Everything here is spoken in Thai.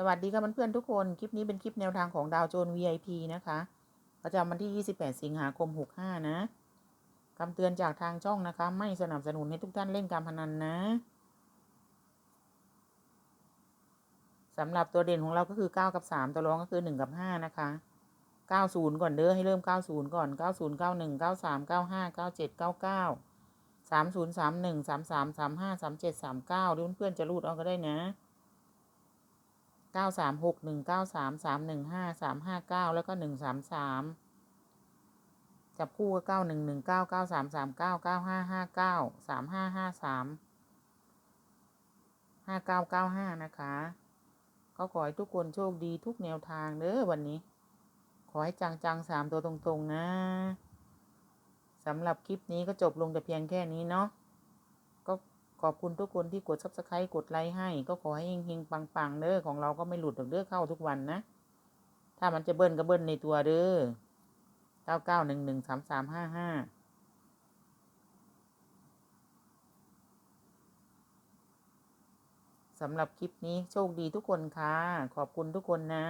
สวัสดีค่ะเพื่อนๆทุกคน คลิปนี้เป็นคลิปแนวทางของดาวโจน VIP นะคะ ประจำวันที่ 28 สิงหาคม 65 นะคำเตือนจากทางช่องนะคะ ไม่สนับสนุนให้ทุกท่านเล่นการพนันนะสำหรับตัวเด่นของเราก็คือ 9 กับ 3 ตัวรองก็คือ 1 กับ 5 นะคะ 90 ก่อนเด้อให้เริ่ม 90 ก่อน 90 91 93 95 97 99 30 31 33 35 37 39หรือเพื่อนๆจะรูดเอาก็ได้นะ เก้าสามหกหนึ่งเก้าสามสามหนึ่งห้าสามห้าเก้าแล้วก็หนึ่งสามสามจับคู่ก็เก้าหนึ่งหนึ่งเก้าเก้าสามสามเก้าเก้าห้าห้าเก้าสามห้าห้าสามห้าเก้าเก้าห้านะคะก็ขอให้ทุกคนโชคดีทุกแนวทางเด้อวันนี้ ขอให้จังๆสามตัวตรงๆนะสำหรับคลิปนี้ก็จบลงแต่เพียงแค่นี้เนาะ ขอบคุณทุกคนที่กด subscribe กดไลค์ให้ ก็ขอให้เฮงๆปังๆเด้อของเราก็ไม่หลุดหรอกเด้อเข้าทุกวันนะ ถ้ามันจะเบิ้ลก็เบิ้ลในตัวเด้อเก้าเก้าหนึ่งหนึ่งสามสามห้าห้าสำหรับคลิปนี้โชคดีทุกคนค่ะ ขอบคุณทุกคนนะ